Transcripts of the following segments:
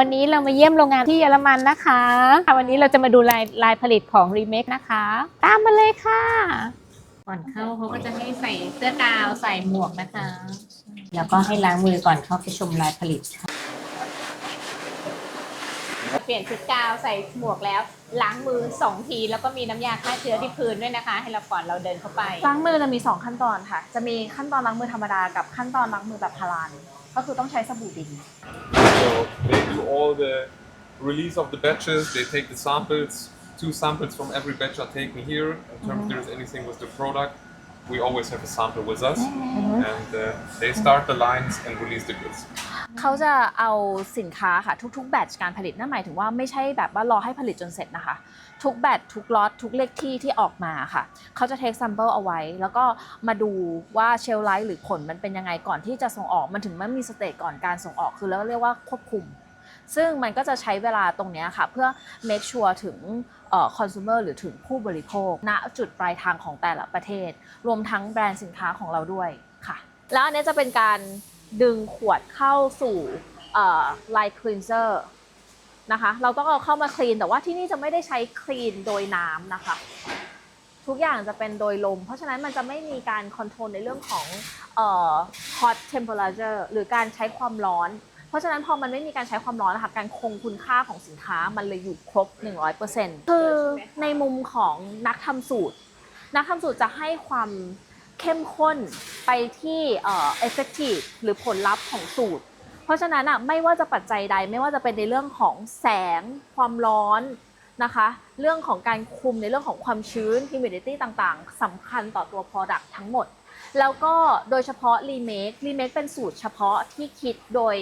วันนี้เรามาเยี่ยมโรงงานที่เยอรมันนะคะ วันนี้เราจะมาดูลายลายผลิตของ Remake นะคะ ตามมาเลยค่ะ ก่อนเข้าเขาก็จะให้ใส่เสื้อกาวใส่หมวกนะคะ แล้วก็ให้ล้างมือก่อนเข้าไปชมลายผลิตค่ะ เปลี่ยนชุดกาวใส่หมวกแล้ว ล้างมือสองทีแล้วก็มีน้ำยาฆ่าเชื้อที่พื้นด้วยนะคะ ให้เราก่อนเราเดินเข้าไป ล้างมือจะมี 2 ขั้นตอนค่ะ จะมีขั้นตอนล้างมือธรรมดากับขั้นตอนล้างมือแบบพารานก็คือต้องใช้สบู่ดิน So they do all the release of the batches. They take the samples. Two samples from every batch are taken here. In terms if there's anything with the product, we always have a sample with us, and uh, they start the lines and release the goods. เขาจะเอาสินค้าค่ะทุกๆ แบตชการผลิตนั่นหมายถึงว่าไม่ใช่แบบว่ารอให้ผลิตจนเสร็จนะคะ ทุกแบตทุกล็อตทุกเลขที่ที่ออกมาค่ะ เขาจะเทคซัมเปิลเอาไว้ แล้วก็มาดูว่าเชลไลท์หรือผลมันเป็นยังไงก่อนที่จะส่งออก มันถึงมันมีสเตจก่อนการส่งออกคือแล้วเรียกว่าควบคุม ซึ่งมันก็จะใช้เวลาตรงนี้ค่ะ เพื่อ make sure ถึงเอ่อ consumer หรือถึงผู้บริโภค ณจุดปลายทางของแต่ละประเทศ รวมทั้งแบรนด์สินค้าของเราด้วยค่ะ แล้วอันนี้จะเป็นการดึงขวดเข้าสู่เอ่อ line cleanser นะคะ เราต้องเอาเข้ามาคลีน แต่ว่าที่นี่จะไม่ได้ใช้คลีนโดยน้ำนะคะ ทุกอย่างจะเป็นโดยลม เพราะฉะนั้นมันจะไม่มีการคอนโทรลในเรื่องของ hot temperature หรือการใช้ความร้อน เพราะฉะนั้นพอมันไม่มีการใช้ความร้อนนะคะการคงคุณค่าของสินค้ามันเลยอยู่ครบ 100%คือในมุมของนักทำสูตร นักทำสูตรจะให้ความเข้มข้นไปที่เอ่อ effective หรือผลลัพธ์ของสูตร เพราะฉะนั้นอะไม่ว่าจะปัจจัยใดไม่ว่าจะเป็นในเรื่องของแสง ความร้อนนะคะ เรื่องของการคุมในเรื่องของความชื้น humidity ต่างๆสำคัญต่อตัว product ทั้งหมด แล้วก็โดยเฉพาะ remake remake เป็นสูตรเฉพาะที่คิดโดย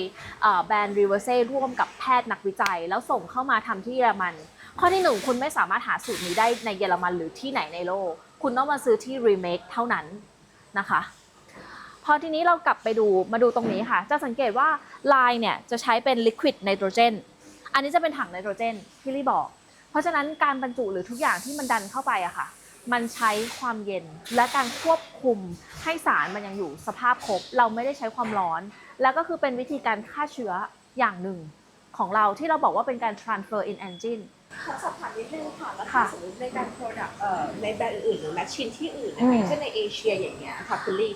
แบรนด์ Reverse ร่วมกับแพทย์นักวิจัย แล้วส่งเข้ามาทำที่เยอรมัน ข้อที่หนึ่งคุณไม่สามารถหาสูตรนี้ได้ในเยอรมันหรือที่ไหนในโลก คุณต้องมาซื้อที่ remake เท่านั้นนะคะพอทีนี้เรากลับไปดูมาดูตรงนี้ค่ะ จะสังเกตว่าลายเนี่ยจะใช้เป็น liquid nitrogen อันนี้จะเป็นถังไนโตรเจนที่ลี่บอก เพราะฉะนั้นการบรรจุหรือทุกอย่างที่มันดันเข้าไปอะค่ะ มันใช้ความเย็นและการควบคุมให้สารมันยังอยู่สภาพครบ เราไม่ได้ใช้ความร้อน แล้วก็คือเป็นวิธีการฆ่าเชื้ออย่างหนึ่งของเราที่เราบอกว่าเป็นการ transfer in engine ขอสอบถามนิดนึงค่ะแล้วค่ะถ้าสมมติในการ product เอ่อในแบรนด์อื่นๆหรือแมชชีนที่อื่นอืนะมคะเช่นในเอเชียอย่างเงี้ยค่ะคุณลี่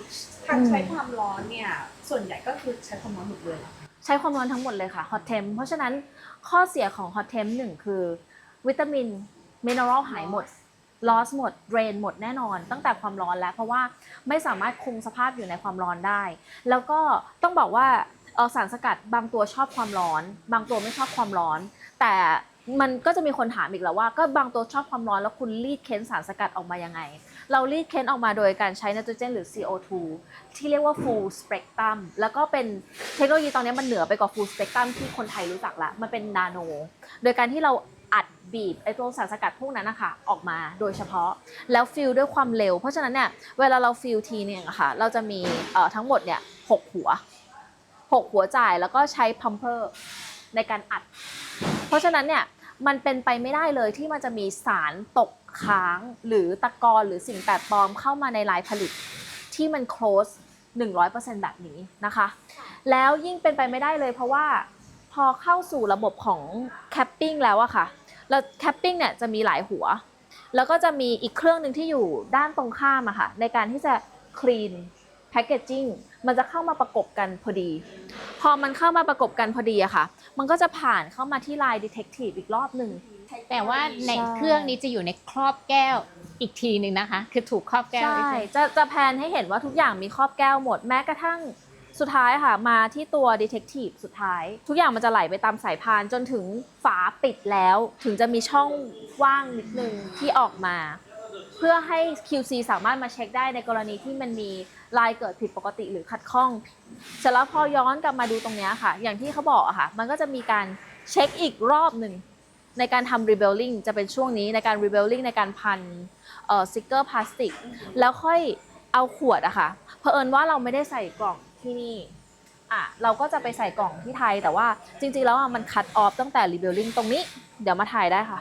ทางอืมใช้ความร้อนเนี่ยส่วนใหญ่ก็คือใช้ความร้อนหมดเลยใช้ความร้อนทั้งหมดเลยค่ะ hot temp เพราะฉะนั้นข้อเสียของ hot temp หนึ่งคือ วิตามินมิน e รัลหายหมด loss หมด drain หมดแน่นอน ตั้งแต่ความร้อนแล้ว เพราะว่าไม่สามารถคงสภาพอยู่ในความร้อนได้ แล้วก็ต้องบอกว่าสารสกัดบางตัวชอบความร้อน บางตัวไม่ชอบความร้อน แต่มันก็จะมีคนถามอีกแล้วว่าก็บางตัวชอบความร้อนแล้วคุณรีดเค้นสารสกัดออกมายังไง เรารีดเค้นออกมาโดยการใช้ไนโตรเจนหรือ CO2 ที่เรียกว่า full spectrum แล้วก็เป็นเทคโนโลยีตอนนี้มันเหนือไปกว่า full spectrum ที่คนไทยรู้จักละมันเป็นนาโน โดยการที่เรา อัดบีบไอตัวสารสกัดพวกนั้นนะคะออกมาโดยเฉพาะแล้วฟิลด้วยความเร็ว เพราะฉะนั้นเนี่ยเวลาเราฟิลทีเนี่ยะค่ะเราจะมีเอ่อทั้งหมดเนี่ยหกหัวหกหัวจ่ายแล้วก็ใช้พัมเพอร์ในการอัด เพราะฉะนั้นเนี่ยมันเป็นไปไม่ได้เลยที่มันจะมีสารตกค้างหรือตะกอนหรือสิ่งแปลกปลอมเข้ามาในลายผลิต ที่มัน close 100%แบบนี้นะคะ แล้วยิ่งเป็นไปไม่ได้เลยเพราะว่าพอเข้าสู่ระบบของ capping แล้วอะค่ะ แล้ว capping เนี่ยจะมีหลายหัว แล้วก็จะมีอีกเครื่องหนึ่งที่อยู่ด้านตรงข้ามอะค่ะ ในการที่จะ clean packaging มันจะเข้ามาประกบกันพอดี พอมันเข้ามาประกบกันพอดีอะค่ะ มันก็จะผ่านเข้ามาที่ line detective อีกรอบหนึ่ง แต่ว่าในใช่เครื่องนี้จะอยู่ในครอบแก้วอีกทีหนึ่งนะคะ คือถูกครอบแก้วใช่อีกทีจะจะแพลนให้เห็นว่าทุกอย่างมีครอบแก้วหมดแม้กระทั่ง สุดท้ายค่ะ มาที่ตัว detective สุดท้าย ทุกอย่างมันจะไหลไปตามสายพานจนถึงฝาปิดแล้ว ถึงจะมีช่องว่างนิดนึงที่ออกมา เพื่อให้ QC สามารถมาเช็คได้ในกรณีที่มันมีลายเกิดผิดปกติหรือขัดข้องเสร็จแล้วพอย้อนกลับมาดูตรงนี้ค่ะ อย่างที่เขาบอกอะค่ะ มันก็จะมีการเช็คอีกรอบหนึ่งในการทำ rebuilding จะเป็นช่วงนี้ในการ rebuilding ในการพันเอ่อสติกเกอร์พลาสติก แล้วค่อยเอาขวดอะค่ะเผอิญว่าเราไม่ได้ใส่กล่อง ที่นี่อะเราก็จะไปใส่กล่องที่ไทย แต่ว่าจริงๆแล้วอะมันคัดออฟตั้งแต่ rebuilding ตรงนี้ เดี๋ยวมาถ่ายได้ค่ะ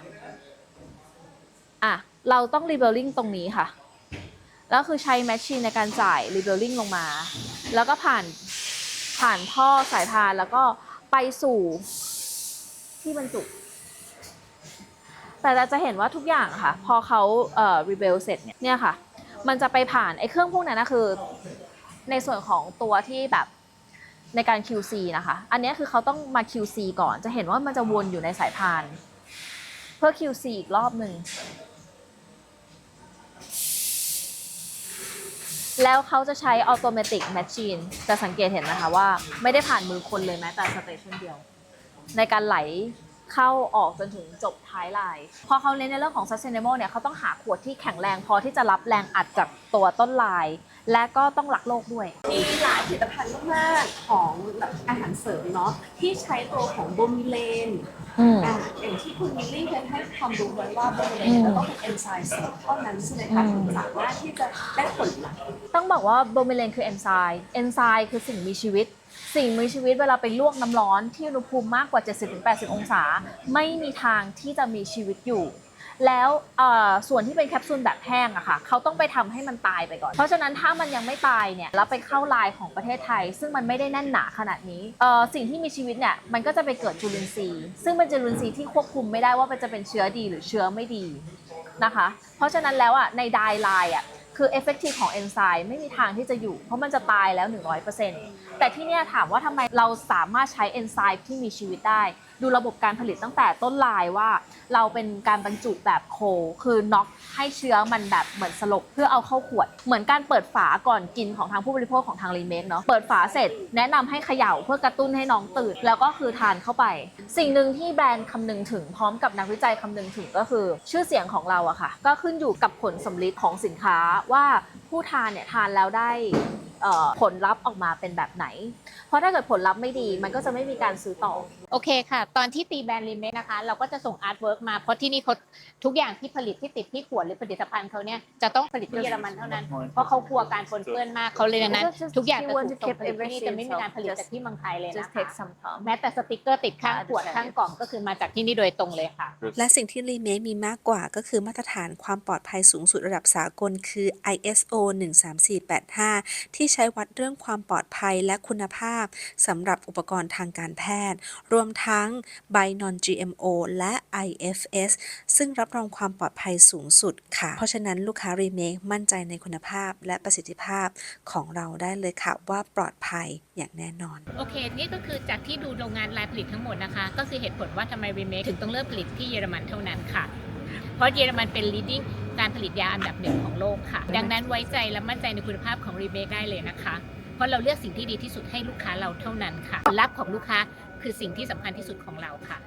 อะเราต้อง rebuilding ตรงนี้ค่ะแล้วคือใช้แมชชีนในการจ่าย rebuilding ลงมา แล้วก็ผ่านผ่านท่อสายพานแล้วก็ไปสู่ที่บรรจุแต่เราจะเห็นว่าทุกอย่างค่ะ พอเขาเอ่อรีเบลเสร็จเนี่ยเนี่ยค่ะ มันจะไปผ่านไอ้เครื่องพวกนั้นนะคือ ในส่วนของตัวที่แบบในการ QC นะคะ อันนี้คือเขาต้องมา QC ก่อน จะเห็นว่ามันจะวนอยู่ในสายพาน เพื่อ QC อีกรอบหนึ่ง แล้วเขาจะใช้ automatic machine จะสังเกตเห็นนะคะว่าไม่ได้ผ่านมือคนเลยแม้แต่สเตชันเดียว ในการไหล เข้าออกจนถึงจบท้ายลาย พอเขาเน้นในเรื่องของ sustainable เนี่ยเขาต้องหาขวดที่แข็งแรงพอที่จะรับแรงอัดจากตัวต้นลาย และก็ต้องรักโลกด้วย มีหลายผลิตภัณฑ์มากๆของแบบอาหารเสริมเนาะที่ใช้ตัวของโบมิเลนอืม อ่าอย่างที่คุณมิลลี่เคยให้ความรู้ไว้ว่าโบมิเลอืนมจะต้องเป็นเอนไซม์เสริมเท่านั้นใช่ไหมคะอืมถึงสามารถที่จะได้ผลลัพธ์ ต้องบอกว่าโบมิเลนคือเอนไซม์เอนไซม์คือสิ่งมีชีวิต สิ่งมีชีวิตเวลาไปลวกน้ำร้อนที่อุณหภูมิมากกว่า 70-80 องศา ไม่มีทางที่จะมีชีวิตอยู่ แล้วส่วนที่เป็นแคปซูลแบบแห้งอะค่ะเขาต้องไปทำให้มันตายไปก่อน เพราะฉะนั้นถ้ามันยังไม่ตายเนี่ยแล้วไปเข้าลายของประเทศไทย ซึ่งมันไม่ได้แน่นหนาขนาดนี้สิ่งที่มีชีวิตเนี่ยมันก็จะไปเกิดจุลินทรีย์ ซึ่งเป็นจุลินทรีย์ที่ควบคุมไม่ได้ว่ามันจะเป็นเชื้อดีหรือเชื้อไม่ดีนะคะ เพราะฉะนั้นแล้วอะในไดไลน์อะ คือ effective ของเอนไซม์ไม่มีทางที่จะอยู่ เพราะมันจะตายแล้ว 100%แต่ที่เนี่ยถามว่าทำไมเราสามารถใช้เอนไซม์ที่มีชีวิตได้ ดูระบบการผลิตตั้งแต่ต้นลายว่า เราเป็นการบรรจุแบบโคลคือน็อกให้เชื้อมันแบบเหมือนสลบเพื่อเอาเข้าขวด เหมือนการเปิดฝาก่อนกินของทางผู้บริโภคของทางรีเมคเนาะเปิดฝาเสร็จแนะนำให้เขย่าเพื่อกระตุ้นให้น้องตื่น แล้วก็คือทานเข้าไป สิ่งหนึ่งที่แบรนด์คำนึงถึงพร้อมกับนักวิจัยคำนึงถึงก็คือ ชื่อเสียงของเราอะค่ะ ก็ขึ้นอยู่กับผลสำลิดของสินค้าว่าผู้ทานเนี่ยทานแล้วได้ผลลัพธ์ออกมาเป็นแบบไหน เพราะถ้าเกิดผลลัพธ์ไม่ดีมันก็จะไม่มีการซื้อต่อ โอเคค่ะ ตอนที่ตีแบรนด์รีเมคนะคะ เราก็จะส่งอาร์ตเวิร์กมา เพราะที่นี่เขาทุกอย่างที่ผลิตที่ติดที่ขวดหรือผลิตภัณฑ์เขาเนี่ยจะต้องผลิตที่เยอรมันเท่านั้น เพราะเขากลัวการปนเปื้อนมากเขาเลยดังนั้น ทุกอย่างจะถูกส่งผลิตที่นี่จะไม่มีการผลิตจากที่เมืองไทยเลย just นะ take คะ some time แม้แต่สติกเกอร์ติดข้างขวดข้างกล่องก็คือมาจากที่นี่โดยตรงเลยค่ะ และสิ่งที่รีเมคมีมากกว่าก็คือมาตรฐานความปลอดภัยสูงสุดระดับสากลคือ ISO 13485 ที่ใช้วัดเรื่องความปลอดภัยและคุณภาพสำหรับอุปกรณ์ทางการแพทย์รวมทั้ง by non GMO และ IFS ซึ่งรับรองความปลอดภัยสูงสุดค่ะ เพราะฉะนั้นลูกค้ารีเมคมั่นใจในคุณภาพและประสิทธิภาพของเราได้เลยค่ะ ว่าปลอดภัยอย่างแน่นอน โอเค นี่ก็คือจากที่ดูโรงงานลายผลิตทั้งหมดนะคะ ก็คือเหตุผลว่าทำไมรีเมคถึงต้องเริ่มผลิตที่เยอรมันเท่านั้นค่ะ เพราะเยอรมันเป็น leading การผลิตยาอันดับหนึ่งของโลกค่ะ ดังนั้นไว้ใจและมั่นใจในคุณภาพของรีเมคได้เลยนะคะ เพราะเราเลือกสิ่งที่ดีที่สุดให้ลูกค้าเราเท่านั้นค่ะผลลัพธ์ของลูกค้า คือสิ่งที่สำคัญที่สุดของเราค่ะ